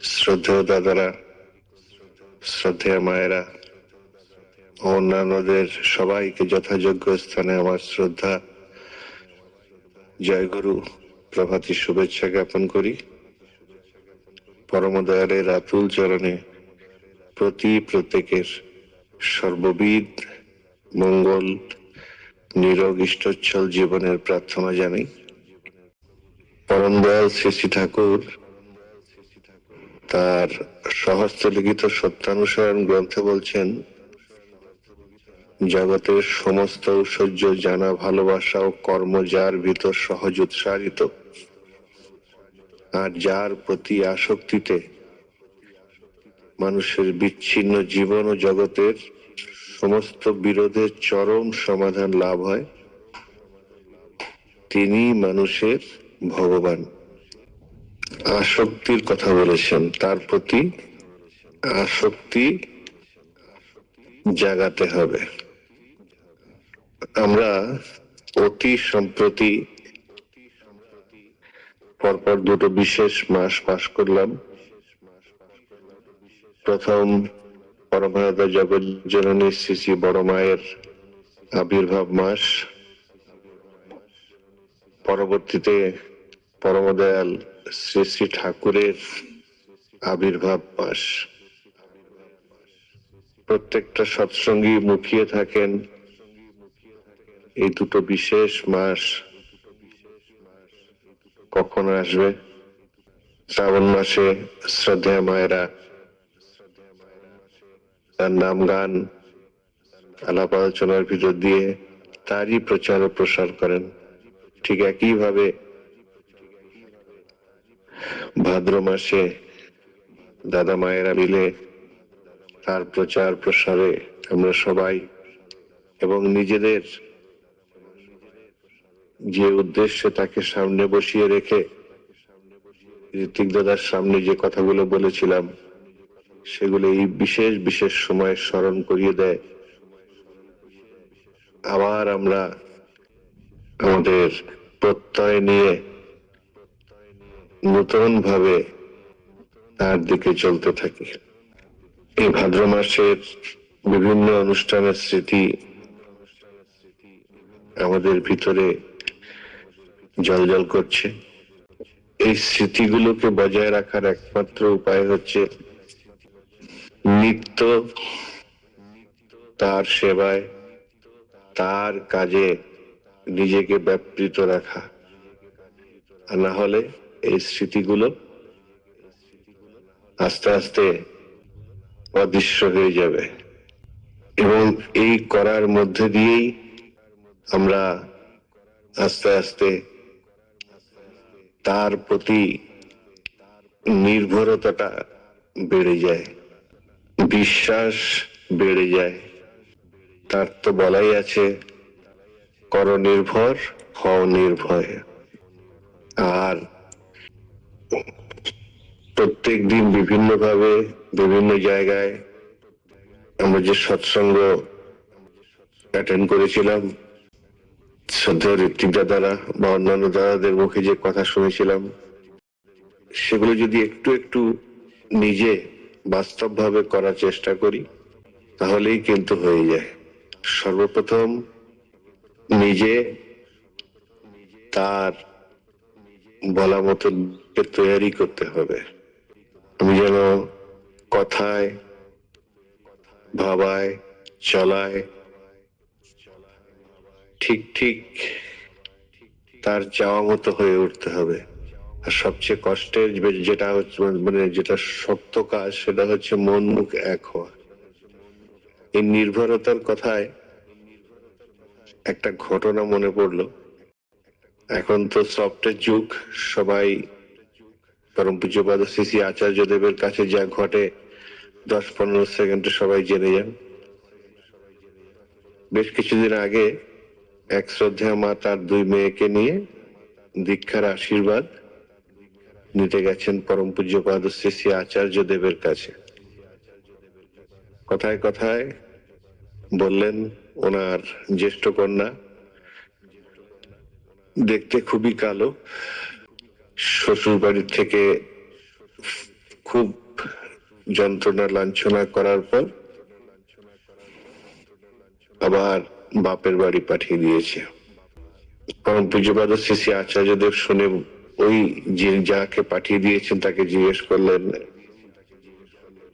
শ্রদ্ধেয় দাদারা, শ্রদ্ধেয় মায়েরা অন্যান্যদের সবাইকে যথাযোগ্য স্থানে আমার শ্রদ্ধা, জয়গুরু প্রভাতী শুভেচ্ছা জ্ঞাপন করি। পরমদয়ালের আতুল চরণে প্রতি প্রত্যেকের সর্ববিদ মঙ্গল নিরোগ ইষ্টচ্ছল জীবনের প্রার্থনা জানাই। পরম দয়াল শ্রী ঠাকুর তার সহস্রলিখিত সত্যানুসরণ গ্রন্থে বলছেন, জগতের সমস্ত ঐশ্বর্য জানা ভালোবাসা ও কর্ম যার ভিতর সহজ উৎসারিত আর যার প্রতি আসক্তিতে মানুষের বিচ্ছিন্ন জীবন ও জগতের সমস্ত বিরোধের চরম সমাধান লাভ হয় তিনি মানুষের ভগবান। আসক্তির কথা বলেছেন। তার প্রতি আসক্তি জাগাতে হবে। আমরা অতি সম্প্রতি পরপর দুটো বিশেষ মাস পাশ করলাম। প্রথম পরমানন্দ জগৎ জননী শ্রী বড় মায়ের আবির্ভাব মাস। পরবর্তীতে পরমদয়াল শ্রী শ্রী ঠাকুরের আবির্ভাব মাস প্রত্যেকটা সৎসঙ্গী মুখিয়ে থাকেন এই দুটো বিশেষ মাস। কখন আসবে? শ্রাবণ মাসে শ্রদ্ধা মায়েরা তার নাম গান, আলাপ আলোচনার ভিতর দিয়ে তারই প্রচার ও প্রসার করেন। ঠিক একইভাবে ভাদ্র মাসে দাদা মায়েরা মিলে তার প্রচার প্রসারে আমরা সবাই এবং নিজেদের যে উদ্দেশ্যে তাকে সামনে বসিয়ে রেখে ঋতিক দাদার সামনে যে কথাগুলো বলেছিলাম, সেগুলো এই বিশেষ বিশেষ সময় স্মরণ করিয়ে দেয়। আবার আমরা আমাদের প্রত্যয় নিয়ে নতুন ভাবে তার দিকে চলতে থাকি। এই ভাদ্র মাসের বিভিন্ন অনুষ্ঠানের স্মৃতি আমাদের ভিতরে জলজল করছে। এই স্মৃতিগুলোকে বজায় রাখার একমাত্র উপায় হচ্ছে নিত্য তার সেবায় তার কাজে নিজেকে ব্যাপৃত রাখা। না হলে এই স্মৃতিগুলো আস্তে আস্তে অদৃশ্য হয়ে যাবে। এবং এই করার মধ্যে দিয়েই আমরা আস্তে আস্তে তার প্রতি নির্ভরতাটা বেড়ে যায়, বিশ্বাস বেড়ে যায়। তার তো বলাই আছে কর নির্ভর হও নির্ভয়। আর প্রত্যেক দিন বিভিন্ন ভাবে বিভিন্ন জায়গায় আমরা যে সৎসঙ্গ অ্যাটেন্ড করেছিলাম, শ্রদ্ধেয় ঋত্বিক দাদারা বা অন্যান্য দাদাদের মুখে যে কথা শুনেছিলাম, সেগুলো যদি একটু একটু নিজে বাস্তবভাবে করার চেষ্টা করি, তাহলেই কিন্তু হয়ে যায়। সর্বপ্রথম নিজে তার বলা মতো তৈরি করতে হবে। আমি যেন কথায়, ভাবায়, চলায়, ঠিক ঠিক তার চাওয়া মতো হয়ে উঠতে হবে। আর সবচেয়ে কষ্টের যেটা হচ্ছে মানে যেটা শক্ত কাজ, সেটা হচ্ছে মন মুখ এক হওয়া। এই নির্ভরতার কথায় একটা ঘটনা মনে পড়ল। এখন তো সফটের যুগ, সবাই পূজ্যপাদ শ্রী শ্রী আচার্য দেবের কাছে যা ঘটে, দশ পনেরো সেকেন্ডে সবাই জেনে যান। বেশ কিছুদিন আগে এক শ্রদ্ধা মা তার দুই মেয়েকে নিয়ে দীক্ষার আশীর্বাদ নিতে গেছেন পরম পূজ্যপাদ শ্রী আচার্য দেবের কাছে। কথায় কথায় বললেন, ওনার জ্যেষ্ঠ কন্যা, দেখতে খুবই কালো। শ্বশুর বাড়ির থেকে খুব যন্ত্রণা, লাঞ্ছনা করার পর আবার বাপের বাড়ি পাঠিয়ে দিয়েছে। পরম পূজ্যপাদ শ্রী আচার্যদেব শুনে ওই যে যাকে পাঠিয়ে দিয়েছেন তাকে জিজ্ঞেস করলেন,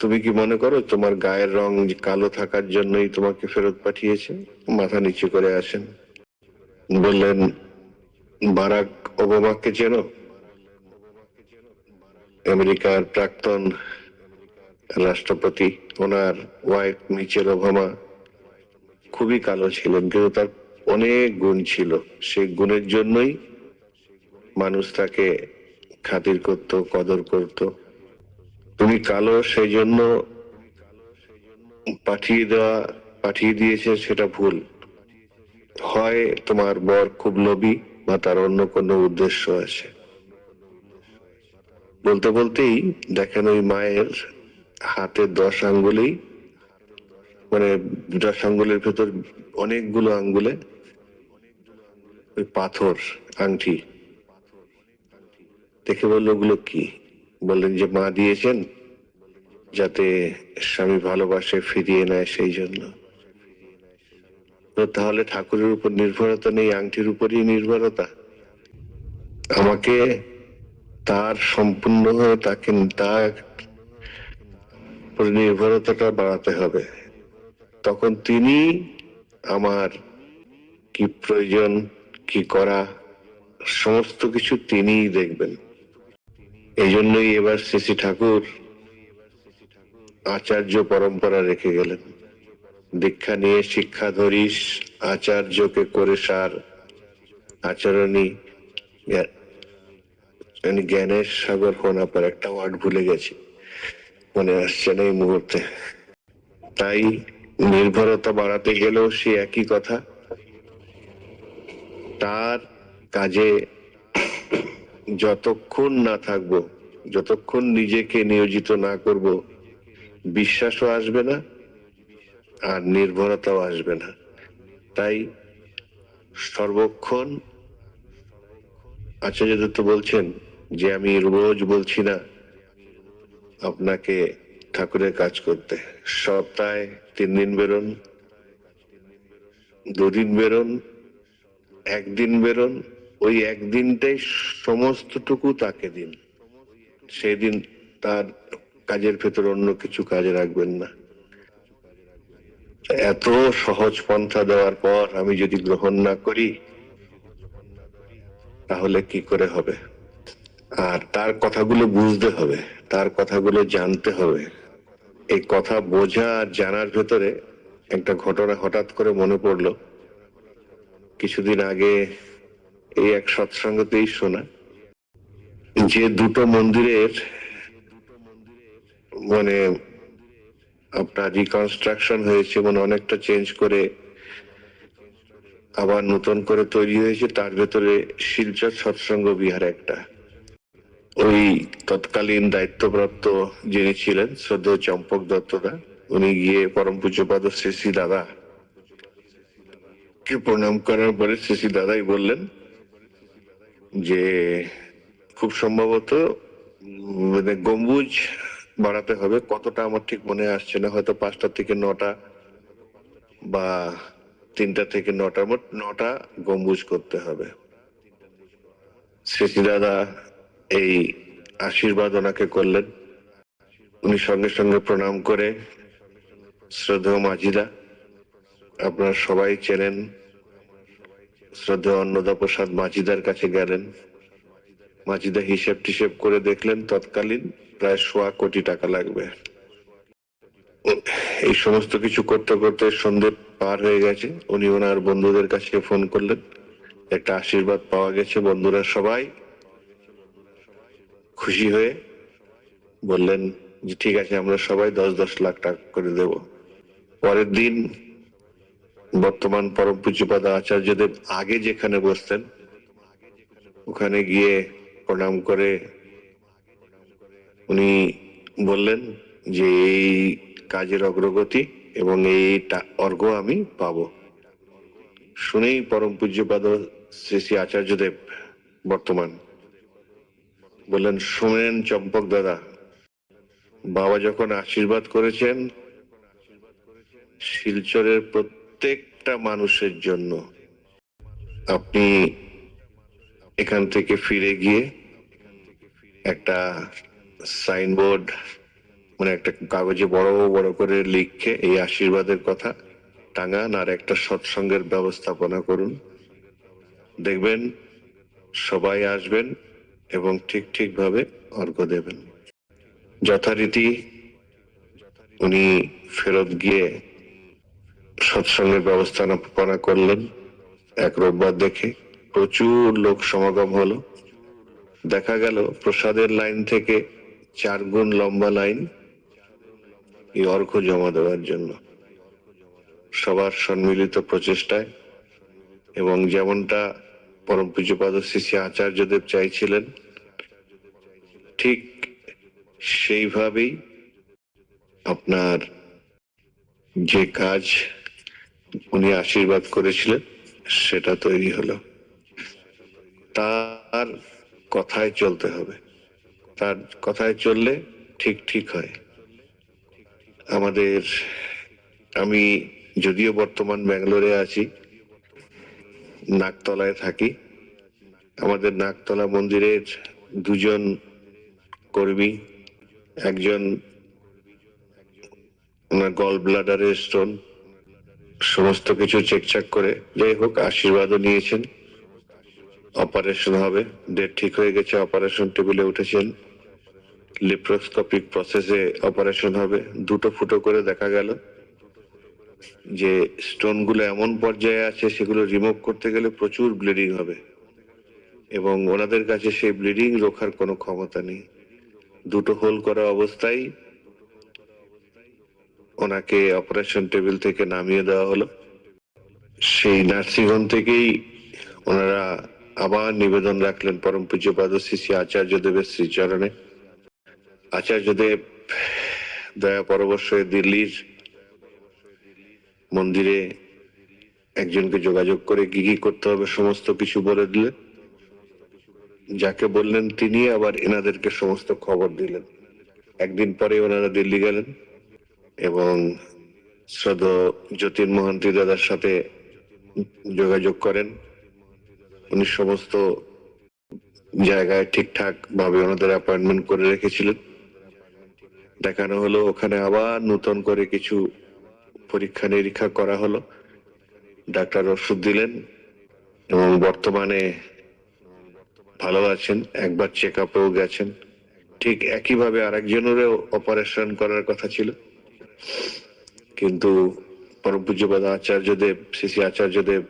তুমি কি মনে করো তোমার গায়ের রং কালো থাকার জন্যই তোমাকে ফেরত পাঠিয়েছে? মাথা নিচু করে আসেন। বললেন, বারাক ওবামাকে চেনো? আমেরিকার প্রাক্তন রাষ্ট্রপতি, ওনার ওয়াইফ মিচেল ওবামা খুবই কালো ছিলেন, কিন্তু তার অনেক গুণ ছিল। সেই গুণের জন্যই মানুষ তাকে খাতির করত, কদর করত। তুমি কালো, সেই জন্য পাঠিয়ে দেওয়া, পাঠিয়ে দিয়েছে সেটা ভুল। হয় তোমার বর খুব লোভী বা তার অন্য কোনো উদ্দেশ্য আছে। বলতে বলতেই দেখেন ওই মায়ের হাতের দশ আঙ্গুলেই মানে দশ আঙ্গুলের ভেতর অনেকগুলো আঙ্গুলে ওই পাথর আংটি। দেখে বলল, ওগুলো কি? বললেন যে, মা দিয়েছেন যাতে স্বামী ভালোবাসে, ফিরিয়ে নেয় সেই জন্য। তাহলে ঠাকুরের উপর নির্ভরতা নেই, আংটির উপরই নির্ভরতা। আমাকে তার সম্পূর্ণ তাকে তার নির্ভরতাটা বাড়াতে হবে। তখন তিনি আমার কি প্রয়োজন, কি করা, সমস্ত কিছু তিনিই দেখবেন। এই জন্যই এবার শ্রী ঠাকুর আচার্য পরম্পরা রেখে গেলেন। দীক্ষা নিয়ে শিক্ষা ধরিস, আচার্যকে করে সার। আচরণী মানে জ্ঞানের সাগর হোনা পর একটা ওয়ার্ড ভুলে গেছি। মনে আসছে না এই মুহূর্তে। তাই নির্ভরতা বাড়াতে গেলেও সে একই কথা। তার কাজে যতক্ষণ না থাকব, যতক্ষণ নিজেকে নিয়োজিত না করব, বিশ্বাসও আসবে না আর নির্ভরতাও আসবে না। তাই সর্বক্ষণ আচার্য দত্ত বলছেন যে আমি রোজ বলছি না, আপনাকে ঠাকুরের কাজ করতে। সপ্তাহে তিন দিন বেরোন, দুদিন বেরোন, একদিন বেরোন, ওই একদিনটাই সমস্তটুকু তাকে দিন। সেদিন তার কাজের ভেতর অন্য কিছু কাজে রাখবেন না। এত সহজ পন্থা দেওয়ার পর আমি যদি গ্রহণ না করি, তাহলে কি করে হবে? আর তার কথাগুলো বুঝতে হবে, তার কথাগুলো জানতে হবে। এই কথা বোঝা আর জানার ভেতরে একটা ঘটনা হঠাৎ করে মনে পড়ল। কিছুদিন আগে এই এক সৎসঙ্গতেই শোনা, যে দুটো মন্দিরের মানে আপনার রিকনস্ট্রাকশন হয়েছে মানে অনেকটা চেঞ্জ করে আবার নতুন করে তৈরি হয়েছে, তার ভেতরে শিলচর সৎসঙ্গ বিহার একটা। ওই তৎকালীন দায়িত্বপ্রাপ্ত যিনি ছিলেন, শ্রদ্ধেয় চম্পক দত্তদা, উনি গিয়ে পরম পূজ্যপাদ শ্রী দাদা। কে প্রণাম করার পরে শ্রী দাদাই বললেন যে, খুব সম্ভবত মানে গম্বুজ বাড়াতে হবে, কতটা আমার ঠিক মনে আসছে না, হয়তো পাঁচটা থেকে নটা বা তিনটা থেকে নটা, মোট নটা গম্বুজ করতে হবে। শ্রী দাদা এই আশীর্বাদ ওনাকে করলেন। উনি সঙ্গে সঙ্গে প্রণাম করে শ্রদ্ধেয় মাজিদা আপনারা সবাই চেনেন। শ্রদ্ধেয় অন্নদা প্রসাদ মাঝিদার কাছে গেলেন। মাজিদা হিসেব টিসেব করে দেখলেন, তৎকালীন প্রায় সোয়া কোটি টাকা লাগবে। এই সমস্ত কিছু করতে করতে সন্ধে পার হয়ে গেছে। উনি ওনার বন্ধুদের কাছে ফোন করলেন। একটা আশীর্বাদ পাওয়া গেছে বন্ধুরা সবাই। খুশি হয়ে বললেন যে, ঠিক আছে, আমরা সবাই দশ দশ লাখ টাকা করে দেব। পরের দিন বর্তমান পরম পূজ্যপাদ আচার্যদেব আগে যেখানে বসতেন, ওখানে গিয়ে প্রণাম করে উনি বললেন যে, এই কাজের অগ্রগতি এবং এই অর্ঘ্য আমি পাব। শুনেই পরম পূজ্যপাদ শ্রী শ্রী আচার্যদেব বর্তমান বললেন, শুনেন চম্পক দাদা, বাবা যখন আশীর্বাদ করেছেন, শিলচরের প্রত্যেকটা মানুষের জন্য আপনি এখান থেকে ফিরে গিয়ে একটা সাইনবোর্ড মানে একটা কাগজে বড় বড় করে লিখে এই আশীর্বাদের কথা টাঙান আর একটা সৎসঙ্গের ব্যবস্থাপনা করুন। দেখবেন সবাই আসবেন এবং ঠিক ঠিক ভাবে অর্ঘ্য দেবেন। যথারীতি উনি ফেরত গিয়ে সৎসঙ্গের ব্যবস্থাপনা করলেন। এক রোববার দেখে প্রচুর লোক সমাগম হলো। দেখা গেল প্রসাদের লাইন থেকে চার গুণ লম্বা লাইন এই অর্ঘ্য জমা দেওয়ার জন্য। সবার সম্মিলিত প্রচেষ্টায় এবং যেমনটা পরম পূজ্যপাদ শ্রী আচার্যদেব চাইছিলেন ঠিক সেইভাবেই আপনার যে কাজ উনি আশীর্বাদ করেছিলেন, সেটা তৈরি হলো। তার কথায় চলতে হবে। তার কথায় চললে ঠিক ঠিক হয়। আমাদের, আমি যদিও বর্তমান ব্যাঙ্গালোরে আছি নাকতলায় থাকি। আমাদের নাকতলা মন্দিরের দুজন কর্মী একজন ওনার গল ব্লাডারের স্টোন সমস্ত কিছু চেকচাক করে, যাই হোক, আশীর্বাদও নিয়েছেন। অপারেশন হবে ডেট ঠিক হয়ে গেছে অপারেশন টেবিলে উঠেছেন। লিপ্রোস্কোপিক প্রসেসে অপারেশন হবে, দুটো ফুটো করে দেখা গেল যে স্টোনগুলো এমন পর্যায়ে আছে, সেগুলো রিমুভ করতে গেলে প্রচুর ব্লিডিং হবে। এবং ওনাদের কাছে সেই ব্লিডিং রোখার কোনো ক্ষমতা নেই। দুটো হোল করা অবস্থায় ওনাকে অপারেশন টেবিল থেকে নামিয়ে দেওয়া হলো। সেই নার্সিংহোম থেকেই ওনারা আবার নিবেদন রাখলেন পরম পূজ্যপাদ শ্রী শ্রী আচার্যদেবের শ্রীচরণে। আচার্যদেব দয়া পরবশ হয়ে দিল্লির মন্দিরে একজনকে যোগাযোগ করে কি কি করতে হবে সমস্ত কিছু বলে দিলেন। যাকে বললেন, তিনি আবার এনাদেরকে সমস্ত খবর দিলেন। একদিন পরে ওনারা দিল্লি গেলেন এবং শ্রদ্ধ যতীন মহান্তি দাদার সাথে যোগাযোগ করেন। উনি সমস্ত জায়গায় ঠিকঠাক ভাবে ওনাদের অ্যাপয়েন্টমেন্ট করে রেখেছিলেন। দেখানো হলো, ওখানে আবার নতুন করে কিছু পরীক্ষা নিরীক্ষা করা হলো। ডাক্তার ওষুধ দিলেন এবং বর্তমানে ভালো আছেন, একবার চেক আপেও গেছেন। ঠিক একইভাবে আরেকজনেরও অপারেশন করার কথা ছিল। কিন্তু পরম পূজ্যপাদ আচার্যদেব, শ্রী আচার্যদেব,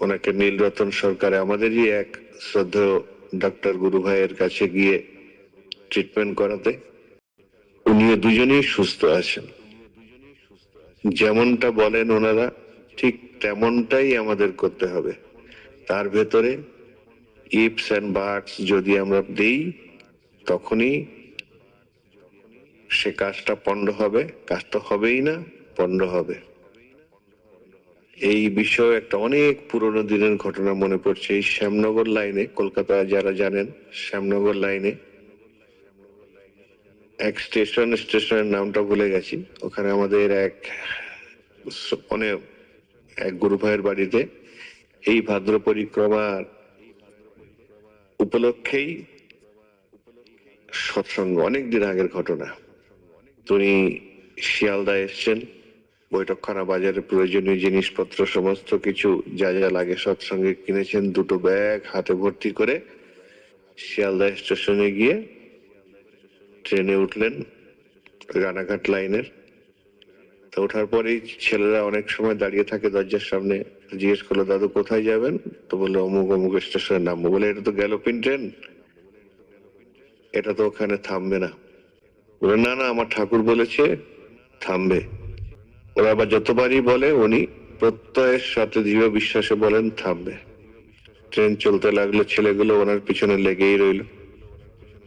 ওনাকে নীলরতন সরকারে আমাদেরই এক শ্রদ্ধেয় ডাক্তার গুরু ভাইয়ের কাছে গিয়ে ট্রিটমেন্ট করাতে। উনিও দুজনেই সুস্থ আছেন। যেমনটা বলেন ওনারা, ঠিক তেমনটাই আমাদের করতে হবে। তার ভেতরে ইপস অ্যান্ড বার্ডস যদি আমরা দেই, তখনই সে কাজটা পণ্ড হবে, কাজ তো হবেই না, পণ্ড হবে। এই বিষয়ে একটা অনেক পুরনো দিনের ঘটনা মনে পড়ছে। এই শ্যামনগর লাইনে কলকাতা যারা জানেন, শ্যামনগর লাইনে এক স্টেশন, স্টেশনের নামটা ভুলে গেছি। ওখানে আমাদের এক মানে এক গুরু ভাইয়ের বাড়িতে এই ভাদ্র পরিক্রমার উপলক্ষেই সৎসঙ্গ, অনেক দিন আগের ঘটনা। তিনি শিয়ালদা এসছেন, বৈঠকখানা বাজারে প্রয়োজনীয় জিনিসপত্র, সমস্ত কিছু যা যা লাগে সৎসঙ্গে কিনেছেন, দুটো ব্যাগ, হাতে ভর্তি করে শিয়ালদা স্টেশনে গিয়ে ট্রেনে উঠলেন রানাঘাট লাইনের। তো ওঠার পরেই ছেলেরা অনেক সময় দাঁড়িয়ে থাকে দরজার সামনে। জিজ্ঞেস করল, দাদু কোথায় যাবেন? তো বলল, অমুক অমুক স্টেশনের নামবো বলে, এটা তো গ্যালোপিন ট্রেন। এটা তো ওখানে থামবে না। বলে না না, আমার ঠাকুর বলেছে থামবে। ওরা আবার যতবারই বলে, উনি প্রত্যয়ের সাথে দৃঢ় বিশ্বাসে বলেন, থামবে। ট্রেন চলতে লাগল, ছেলেগুলো ওনার পিছনে লেগেই রইল।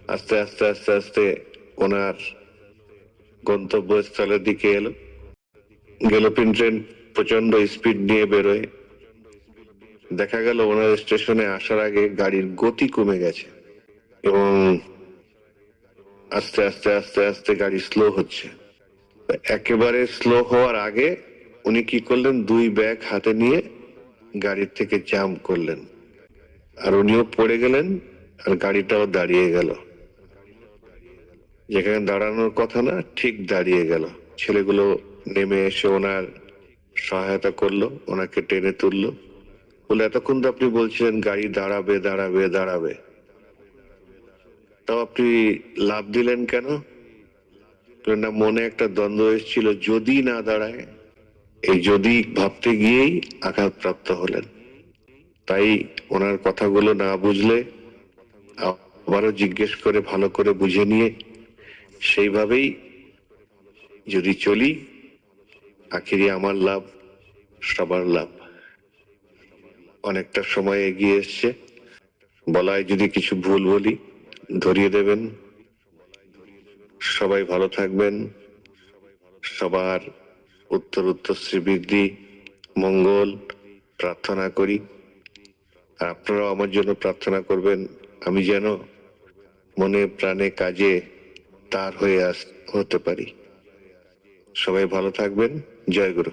আস্তে আস্তে আস্তে আস্তে ওনার গন্তব্যস্থলের দিকে এলো। গেলোপিন ট্রেন। প্রচণ্ড স্পিড নিয়ে বেরোয়। দেখা গেল ওনার স্টেশনে আসার আগে গাড়ির গতি কমে গেছে এবং আস্তে আস্তে আস্তে আস্তে গাড়ি স্লো হচ্ছে। একেবারে স্লো হওয়ার আগে উনি কি করলেন? দুই ব্যাগ হাতে নিয়ে গাড়ির থেকে জাম্প করলেন। আর উনিও পড়ে গেলেন আর গাড়িটাও দাঁড়িয়ে গেল। যেখানে দাঁড়ানোর কথা না, ঠিক দাঁড়িয়ে গেল। ছেলেগুলো নেমে এসে ওনার সহায়তা করল, ওনাকে টেনে তুললো। বলে, এতক্ষণ তো আপনি বলছিলেন গাড়ি দাঁড়াবে দাঁড়াবে দাঁড়াবে। তাও আপনি লাভ দিলেন কেন? না, মনে একটা দ্বন্দ্ব এসেছিল, যদি না দাঁড়ায়, এই যদি ভাবতে গিয়েই আঘাতপ্রাপ্ত হলেন। তাই ওনার কথাগুলো না বুঝলে আবারও জিজ্ঞেস করে, ভালো করে বুঝে নিয়ে সেইভাবেই যদি চলি আখিরি আমার লাভ, সবার লাভ। অনেকটা সময় এগিয়ে এসছে। বলায় যদি কিছু ভুল বলি, ধরিয়ে দেবেন। সবাই ভালো থাকবেন। সবার উত্তর উত্তর শ্রীবৃদ্ধি, মঙ্গল প্রার্থনা করি। আর আপনারাও আমার জন্য প্রার্থনা করবেন, আমি যেন মনে প্রাণে কাজে তার হয়ে আস, হতে পারি। সবাই ভালো থাকবেন। জয় গুরু